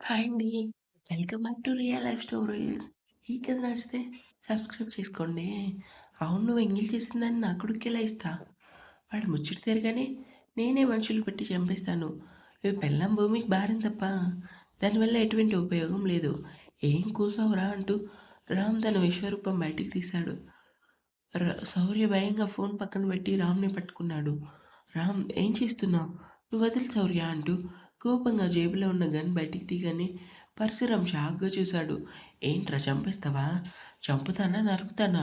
Hi అండి. Welcome back to real life stories. ఈ కథ నచ్చితే సబ్స్క్రైబ్ చేసుకోండి. అవును నువ్వు ఎంగిల్ చేసిందని నా కొడుక్కెలా ఇస్తా? వాడు ముచ్చట తిరగానే నేనే మనుషులు పెట్టి చంపేస్తాను. ఈ పెళ్ళాం భూమికి భారం తప్ప దానివల్ల ఎటువంటి ఉపయోగం లేదు. ఏం కూసావురా అంటూ రామ్ తన విశ్వరూపం బయటికి తీశాడు. ర శౌర్య భయంగా ఫోన్ పక్కన పెట్టి రామ్‌ని పట్టుకున్నాడు. రామ్ ఏం చేస్తున్నావు? నువ్వు వదిలి శౌర్య అంటూ కోపంగా జేబులో ఉన్న గన్ బయటికి తీగానే పరశురాం షాక్‌గా చూశాడు. ఏంట్రా చంపేస్తావా? చంపుతానా? నరుకుతానా?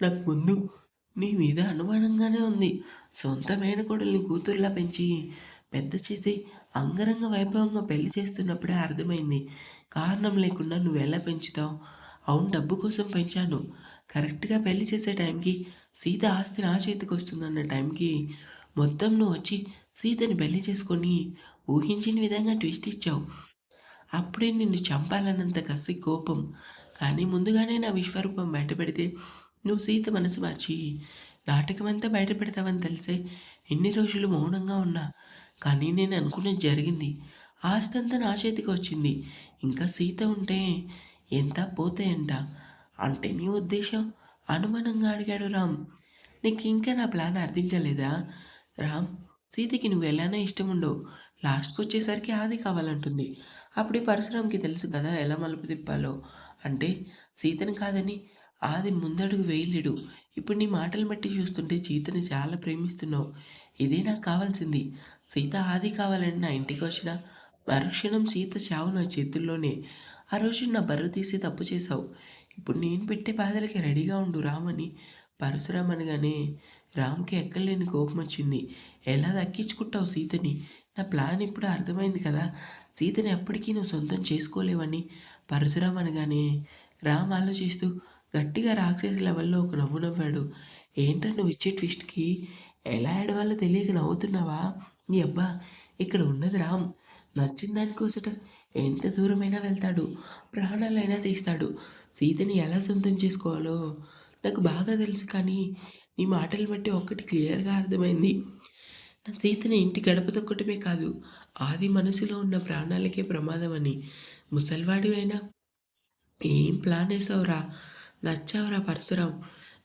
నాకు ముందు నీ మీద అనుమానంగానే ఉంది. సొంత మేనకోడల్ని కూతుర్లా పెంచి పెద్ద చేసి అంగరంగ వైభవంగా పెళ్ళి చేస్తున్నప్పుడే అర్థమైంది. కారణం లేకుండా నువ్వు ఎలా పెంచుతావు? అవును డబ్బు కోసం పెంచాను. కరెక్ట్‌గా పెళ్ళి చేసే టైంకి సీత ఆస్తి నా చేతికొస్తుందన్న టైంకి మొత్తం నువ్వు వచ్చి సీతని పెళ్ళి చేసుకొని ఊహించిన విధంగా ట్విస్ట్ ఇచ్చావు. అప్పుడే నిన్ను చంపాలన్నంత కసి, కోపం. కానీ ముందుగానే నా విశ్వరూపం బయటపెడితే నువ్వు సీత మనసు మార్చి నాటకమంతా బయట పెడతావని తెలిసే ఎన్ని రోజులు మౌనంగా ఉన్నా. కానీ నేను అనుకున్నది జరిగింది. ఆస్తంతా నా చేతికి వచ్చింది. ఇంకా సీత ఉంటే ఎంత పోతాయంట. అంటే నీ ఉద్దేశం? అనుమానంగా అడిగాడు రామ్. నీకు ఇంకా నా ప్లాన్ అర్థం కాలేదా? రామ్ సీతకి నువ్వు ఎలానా ఇష్టం ఉండవు లాస్ట్కి వచ్చేసరికి ఆది కావాలంటుంది. అప్పుడు ఈ తెలుసు కదా ఎలా మలుపు తిప్పాలో. అంటే సీతని కాదని ఆది ముందడుగు వేయలేడు. ఇప్పుడు నీ మాటలు బట్టి చూస్తుంటే సీతని చాలా ప్రేమిస్తున్నావు. ఇదే నాకు కావాల్సింది. సీత ఆది కావాలని నా ఇంటికి వచ్చిన మరుక్షణం సీత చావు నా చేతుల్లోనే. ఆ రోజు నా బరువు తీసి తప్పు చేశావు. ఇప్పుడు నేను పెట్టే బాధలకి రెడీగా ఉండు రామని పరశురామ్ అనగానే రామ్‌కి ఎక్కలేని కోపం వచ్చింది ఎలా దక్కించుకుంటావు సీతని? నా ప్లాన్ ఇప్పుడు అర్థమైంది కదా! సీతని ఎప్పటికీ నువ్వు సొంతం చేసుకోలేవని పరశురామ్ అనగానే రామ్ ఆలోచిస్తూ గట్టిగా రాక్షసి లెవెల్‌లో ఒక నవ్వు నవ్వాడు. ఏంటని నువ్వు ఇచ్చే ట్విస్ట్‌కి ఎలా ఏడవాలో తెలియక నవ్వుతున్నావా? నీ అబ్బా! ఇక్కడ ఉన్నది రామ్. నచ్చిన దానికోసట ఎంత దూరమైనా వెళ్తాడు. ప్రాణాలైనా తీస్తాడు. సీతని ఎలా సొంతం చేసుకోవాలో నాకు బాగా తెలుసు కానీ నీ మాటలు బట్టి ఒక్కటి క్లియర్‌గా అర్థమైంది. నా సీతని ఇంటి గడప తొక్కటమే కాదు, ఆది మనసులో ఉన్న ప్రాణాలకే ప్రమాదమని. ముసలివాడివైనా ఏం ప్లాన్ వేసావురా నచ్చావురా పరశురాం.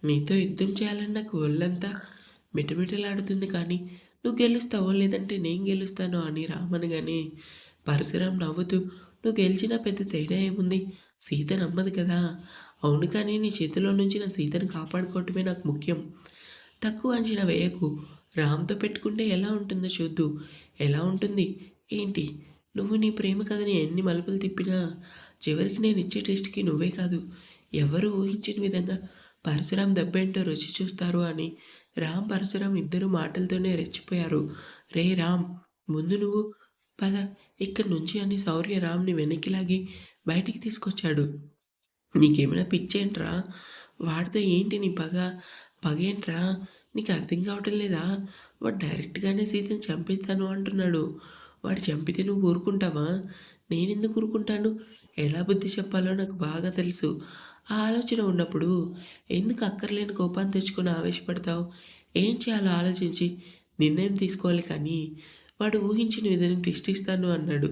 నీతో యుద్ధం చేయాలని నాకు ఒళ్ళంతా మిటమిటలాడుతుంది కానీ నువ్వు గెలుస్తావో లేదంటే నేను గెలుస్తాను అని రామనగానే పరశురాం నవ్వుతూ నువ్వు గెలిచినా పెద్ద తేడా ఏముంది? సీత నమ్మదు కదా! అవును కానీ నీ చేతిలో నుంచి నా సీతను కాపాడుకోవటమే నాకు ముఖ్యం. తక్కువ అంచనా వేయకు. రామ్‌తో పెట్టుకుంటే ఎలా ఉంటుందో చూద్దు. ఎలా ఉంటుంది? ఏంటి? నువ్వు నీ ప్రేమ కథని ఎన్ని మలుపులు తిప్పినా చివరికి నేను ఇచ్చే టెస్ట్‌కి నువ్వే కాదు, ఎవరు ఊహించిన విధంగా పరశురాం దెబ్బేంటో రుచి చూస్తారు అని రామ్, పరశురాం ఇద్దరూ మాటలతోనే రెచ్చిపోయారు. రే రామ్! ముందు నువ్వు పద ఇక్కడి నుంచి అని శౌర్య రామ్‌ని వెనక్కి లాగి బయటికి తీసుకొచ్చాడు. నీకేమైనా పిచ్చేంట్రా? వాడితో ఏంటి నీ పగ? పగేంట్రా? నీకు అర్థం కావటం లేదా? వాడు డైరెక్ట్‌గానే సీతని చంపిస్తాను అంటున్నాడు. వాడు చంపితే నువ్వు ఊరుకుంటావా? నేనెందుకు ఊరుకుంటాను? ఎలా బుద్ధి చెప్పాలో నాకు బాగా తెలుసు. ఆ ఆలోచన ఉన్నప్పుడు ఎందుకు అక్కర్లేని కోపాన్ని తెచ్చుకొని ఆవేశపడతావు? ఏం చేయాలో ఆలోచించి నిర్ణయం తీసుకోవాలి కానీ వాడు ఊహించిన విధానం ట్విస్ట్ ఇస్తాను అన్నాడు.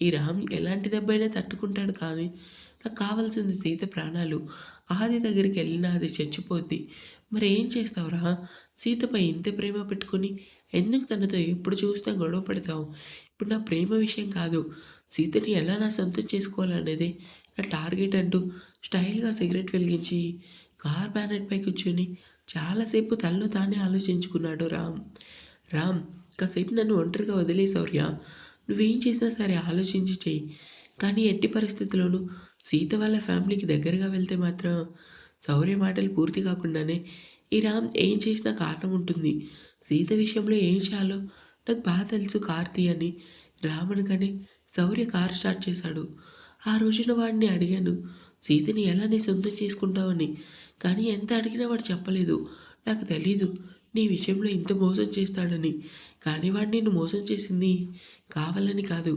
ఈ రామ్ ఎలాంటి దెబ్బైనా తట్టుకుంటాడు కానీ నాకు కావాల్సింది సీత ప్రాణాలు. ఆది దగ్గరికి వెళ్ళినా అది చచ్చిపోద్ది. మరి ఏం చేస్తావురా? సీతపై ఇంత ప్రేమ పెట్టుకొని ఎందుకు తనతో ఎప్పుడు చూసినా గొడవ పడతావు? ఇప్పుడు నా ప్రేమ విషయం కాదు. సీతని ఎలా నా సొంతం చేసుకోవాలనేదే నా టార్గెట్ అంటూ స్టైల్‌గా సిగరెట్ వెలిగించి కార్ బానెట్‌పై కూర్చొని చాలాసేపు తనలో తానే ఆలోచించుకున్నాడు రామ్. రామ్! కాసేపు నన్ను ఒంటరిగా వదిలేయ్ శౌర్య. నువ్వేం చేసినా సరే ఆలోచించి చెయ్యి. కానీ ఎట్టి పరిస్థితిలోనూ సీత వాళ్ళ ఫ్యామిలీకి దగ్గరగా వెళ్తే మాత్రం శౌర్య మాటలు పూర్తి కాకుండానే ఈ రామ్ ఏం చేసినా కారణం ఉంటుంది. సీత విషయంలో ఏం చేయాలో నాకు బాగా తెలుసు కార్తీ అని రామ్ అనగానే శౌర్య కారు స్టార్ట్ చేశాడు. ఆ రోజున వాడిని అడిగాను సీతని ఎలా నీ సొంతం చేసుకుంటావని. కానీ ఎంత అడిగినా వాడు చెప్పలేదు. నాకు తెలీదు నీ విషయంలో ఇంత మోసం చేస్తాడని. కానీ వాడు నిన్ను మోసం చేసింది కావాలని కాదు.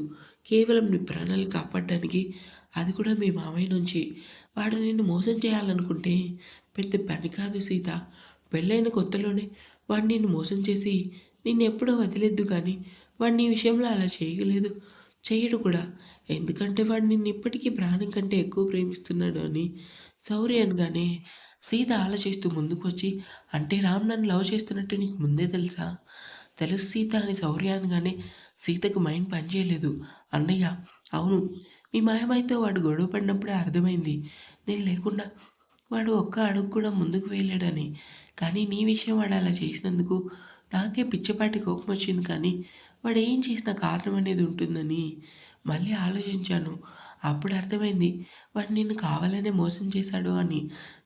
కేవలం నీ ప్రాణాలు కాపాడడానికి. అది కూడా మీ మామయ్య నుంచి. వాడు నిన్ను మోసం చేయాలనుకుంటే పెద్ద పని కాదు సీత. పెళ్ళైన కొత్తలోనే వాడు నిన్ను మోసం చేసి నిన్నెప్పుడో వదిలేద్దు కానీ వాడు నీ విషయంలో అలా చేయలేదు. చేయడు కూడా ఎందుకంటే వాడు నిన్ను ఇప్పటికీ ప్రాణం కంటే ఎక్కువ ప్రేమిస్తున్నాడు అని శౌర్య అనగానే సీత ఆలోచిస్తూ ముందుకు వచ్చి అంటే రామ్ నన్ను లవ్ చేస్తున్నట్టు నీకు ముందే తెలుసా తెలుసు సీత అని సౌర్య అనగానే సీతకు మైండ్ పనిచేయలేదు అన్నయ్య అవును ఈ మాయమైతే వాడు గొడవ పడినప్పుడే అర్థమైంది. నేను లేకుండా వాడు ఒక్క అడుగు కూడా ముందుకు వేయలేడని. కానీ నీ విషయం వాడు అలా చేసినందుకు నాకే పిచ్చపాటి కోపం వచ్చింది కానీ వాడు ఏం చేసిన కారణం అనేది ఉంటుందని. మళ్ళీ ఆలోచించాను. అప్పుడు అర్థమైంది వాడు నిన్ను కావాలనే మోసం చేశాడు అని.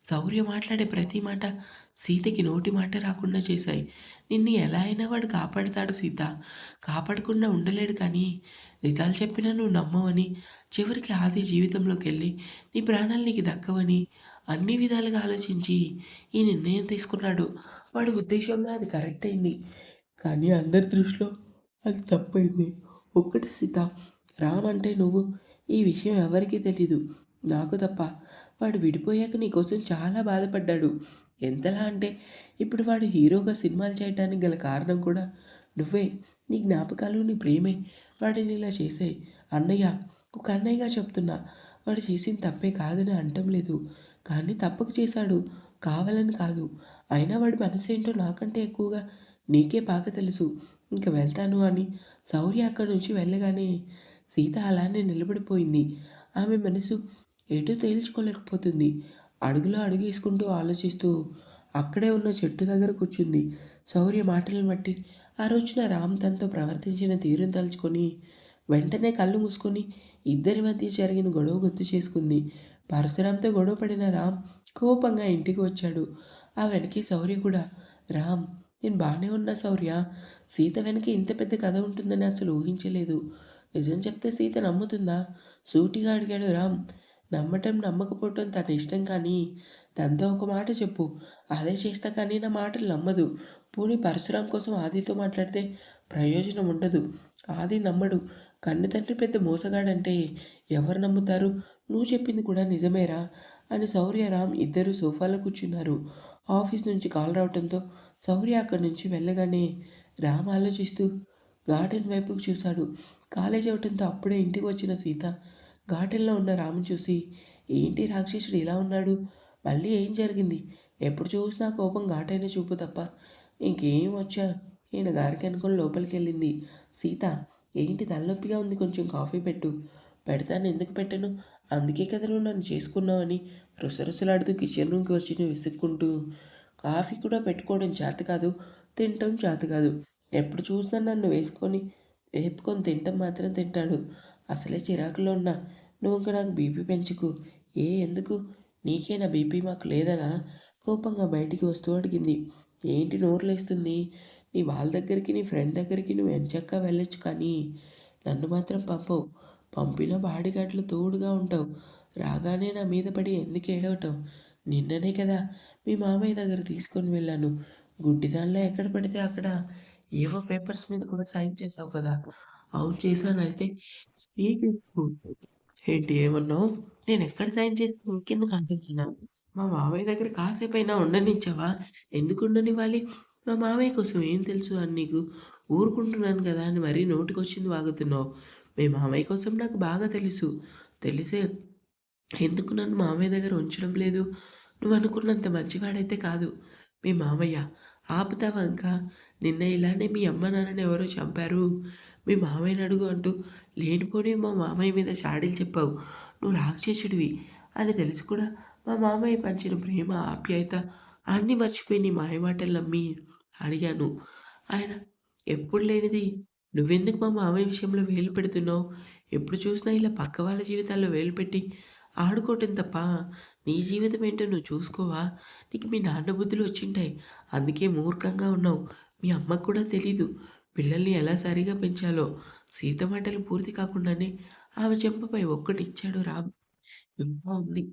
శౌర్య మాట్లాడే ప్రతి మాట సీతకి నోటి మాట రాకుండా చేశాయి. నిన్ను ఎలా అయినా వాడు కాపాడుతాడు సీత. కాపాడకుండా ఉండలేడు కానీ నిజాలు చెప్పినా నువ్వు నమ్మవని చివరికి ఆది జీవితంలోకి వెళ్ళి నీ ప్రాణాలు నీకు దక్కవని అన్ని విధాలుగా ఆలోచించి ఈ నిర్ణయం తీసుకున్నాడు. వాడి ఉద్దేశంలో అది కరెక్ట్ అయింది. కానీ అందరి దృష్టిలో అది తప్పైంది ఒక్కటి సీత రామ్ అంటే నువ్వు ఈ విషయం ఎవరికీ తెలీదు. నాకు తప్ప. వాడు విడిపోయాక నీకోసం చాలా బాధపడ్డాడు. ఎంతలా అంటే ఇప్పుడు వాడు హీరోగా సినిమాలు చేయడానికి గల కారణం కూడా నువ్వే. నీ జ్ఞాపకాలు నీ ప్రేమే వాడిని ఇలా చేసాయి అన్నయ్య ఒక అన్నయ్యగా చెప్తున్నా. వాడు చేసిన తప్పే కాదని అంటం లేదు. కానీ తప్పకు చేశాడు. కావాలని కాదు. అయినా వాడి మనసు ఏంటో నాకంటే ఎక్కువగా నీకే బాగా తెలుసు. ఇంక వెళ్తాను అని శౌర్య అక్కడి నుంచి వెళ్ళగానే సీత అలానే నిలబడిపోయింది. ఆమె మనసు ఎటు తేల్చుకోలేకపోతుంది. అడుగులో అడుగేసుకుంటూ ఆలోచిస్తూ అక్కడే ఉన్న చెట్టు దగ్గర కూర్చుంది. శౌర్య మాటలను బట్టి ఆ రోజున రామ్ తనతో ప్రవర్తించిన తీరును తలుచుకొని వెంటనే కళ్ళు మూసుకొని ఇద్దరి మధ్య జరిగిన గొడవ గుర్తు చేసుకుంది. పరశురామ్తో గొడవ పడిన రామ్ కోపంగా ఇంటికి వచ్చాడు. ఆ వెనకే శౌర్య కూడా రామ్ నేను బాగానే ఉన్నా శౌర్య. సీత వెనక ఇంత పెద్ద కథ ఉంటుందని అసలు ఊహించలేదు. నిజం చెప్తే సీత నమ్ముతుందా? సూటిగా అడిగాడు రామ్. నమ్మటం నమ్మకపోవటం తన ఇష్టం కానీ తనతో ఒక మాట చెప్పు. అదే చేస్తా కానీ నా మాటలు నమ్మదు. పోనీ పరశురాం కోసం ఆదితో మాట్లాడితే ప్రయోజనం ఉండదు. ఆది నమ్మడు. కన్ను తండ్రి పెద్ద మోసగాడంటే ఎవరు నమ్ముతారు? నువ్వు చెప్పింది కూడా నిజమేరా? అని శౌర్య రామ్ ఇద్దరు సోఫాలో కూర్చున్నారు. ఆఫీస్ నుంచి కాల్ రావడంతో శౌర్య అక్కడి నుంచి వెళ్ళగానే రామ్ ఆలోచిస్తూ గార్డెన్ వైపుకు చూశాడు. కాలేజ్ అవటంతో అప్పుడే ఇంటికి వచ్చిన సీత గార్డెన్లో ఉన్న రాము చూసి ఏంటి రాక్షసుడు ఇలా ఉన్నాడు? మళ్ళీ ఏం జరిగింది? ఎప్పుడు చూసినా కోపం ఘాటైన చూపు తప్ప ఇంకేం వచ్చా ఈయన గారికి అనుకుని లోపలికి వెళ్ళింది. సీత ఏంటి తలనొప్పిగా ఉంది? కొంచెం కాఫీ పెట్టు. పెడతాను. ఎందుకు పెట్టను? అందుకే కదా నువ్వు నన్ను చేసుకున్నావని రుసరుసలాడుతూ కిచెన్ రూమ్కి వచ్చి విసుక్కుంటూ కాఫీ కూడా పెట్టుకోవడం చేత కాదు తినటం చేత కాదు. ఎప్పుడు చూసినా నన్ను వేసుకొని వేపుకొని తింటాం మాత్రం తింటాడు. అసలే చిరాకులో ఉన్నా. నువ్వు ఇంకా నాకు బీపీ పెంచుకు. ఏ ఎందుకు? నీకే నా బీపీ మాకు లేదనా? కోపంగా బయటికి వస్తూ అడిగింది. ఏంటి నోరులేస్తుంది? నీ వాళ్ళ దగ్గరికి నీ ఫ్రెండ్ దగ్గరికి నువ్వు ఎంచక్క వెళ్ళొచ్చు కానీ నన్ను మాత్రం పంపవు. పంపిన బాడిగాట్లు తోడుగా ఉంటావు రాగానే నా మీద పడి ఎందుకు ఏడవటం? నిన్ననే కదా మీ మామయ్య దగ్గర తీసుకొని వెళ్ళాను. గుడ్డిదానిలో ఎక్కడ పడితే అక్కడ. ఏవో పేపర్స్ మీద కూడా సైన్ చేసావు కదా. అవును చేశాను. అయితే ఏంటి ఏమన్నావు? నేను ఎక్కడ సైన్ చేస్తే ఇంకెందుకు అంటున్నా మా మామయ్య దగ్గర కాసేపు అయినా ఉండనిచ్చావా? ఎందుకు ఉండనివ్వాలి? మా మామయ్య కోసం ఏం తెలుసు అని నీకు ఊరుకుంటున్నాను కదా అని మరీ నోటికొచ్చింది వాగుతున్నావు. మీ మామయ్య కోసం నాకు బాగా తెలుసు. తెలిసే ఎందుకు నన్ను మామయ్య దగ్గర ఉంచడం లేదు? నువ్వు అనుకున్నంత మంచివాడైతే కాదు. మీ మామయ్య ఆపుతావా ఇంకా? నిన్న ఇలానే మీ అమ్మ నాన్నని ఎవరో చంపారు? మీ మామయ్యని అడుగు అంటూ లేనిపోని మా మామయ్య మీద చాడీలు చెప్పావు. నువ్వు రాక్షసుడివి అని తెలిసి కూడా మా మామయ్య పంచిన ప్రేమ ఆప్యాయత అన్నీ మర్చిపోయి నీ మాయమాటలు నమ్మి అడిగాను. ఆయన ఎప్పుడు లేనిది? నువ్వెందుకు మా మామయ్య విషయంలో వేలు పెడుతున్నావు? ఎప్పుడు చూసినా ఇలా పక్క వాళ్ళ జీవితాల్లో వేలు పెట్టి ఆడుకోవటం తప్ప నీ జీవితం ఏంటో నువ్వు చూసుకోవా? నీకు మీ నాన్న బుద్ధులు వచ్చింటాయి. అందుకే మూర్ఖంగా ఉన్నావు. మీ అమ్మకు కూడా తెలీదు. పిల్లల్ని ఎలా సరిగా పెంచాలో. సీత మాటలు పూర్తి కాకుండానే ఆమె చెంపపై ఒక్కటి ఇచ్చాడు రామ్. ఇంకా ఉంది.